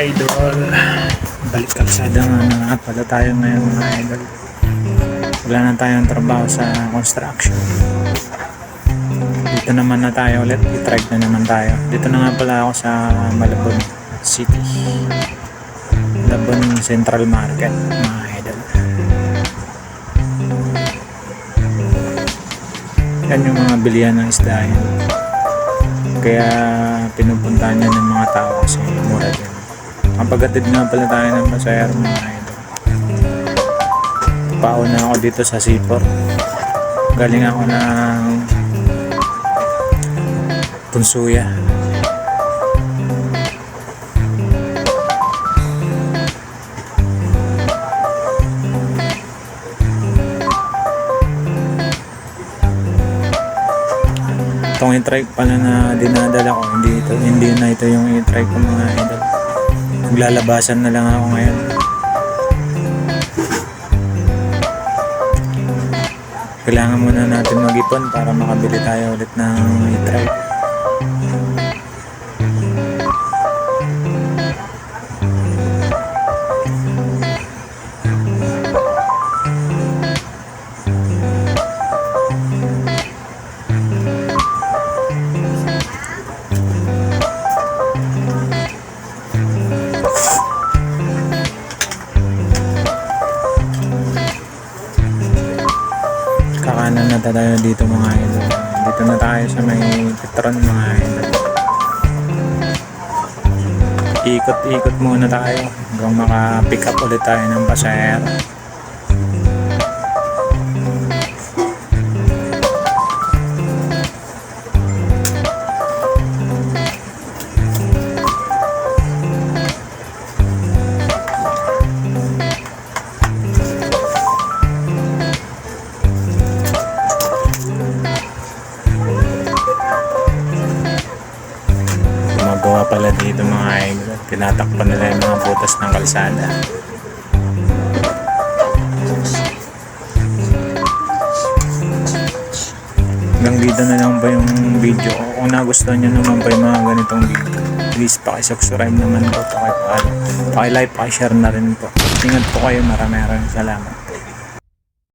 idol. Balik kalsada nga na pala tayo ngayon mga idol. Wala na tayong trabaho sa construction. Dito naman na tayo ulit. I-trike na naman tayo. Dito na nga pala ako sa Malabon City. Malabon Central Market mga idol. Yan yung mga bilihan ng isda yan. Kaya pinupuntahan niya ng mga tao kasi mura din. Kapag nga pala tayo ng masayar mga idol. Pauna ako dito sa Sipor. Galing ako ng Punsuya. Itong i-trike pala na dinadala ko, hindi ito, hindi na ito yung i-trike ko mga idol. Naglalabasan na lang ako ngayon. Kailangan muna natin mag-ipon para makabili tayo ulit ng i-trike. Kakanan na tayo dito mga idol. Dito na tayo sa may Petron mga idol. Ikot-ikot muna tayo hanggang maka-pick up ulit tayo ng pasahero. Gumagawa pala dito mga idol. Tinatakpan nila yung mga butas ng kalsada. Hanggang dito na lang ba yung video ko. Kung nagustuhan nyo naman ba yung mga ganitong video, please pakisubscribe naman po. Pakipalo. Pakilike, pakishare na rin po. Ingat po kayo. Maraming maraming salamat.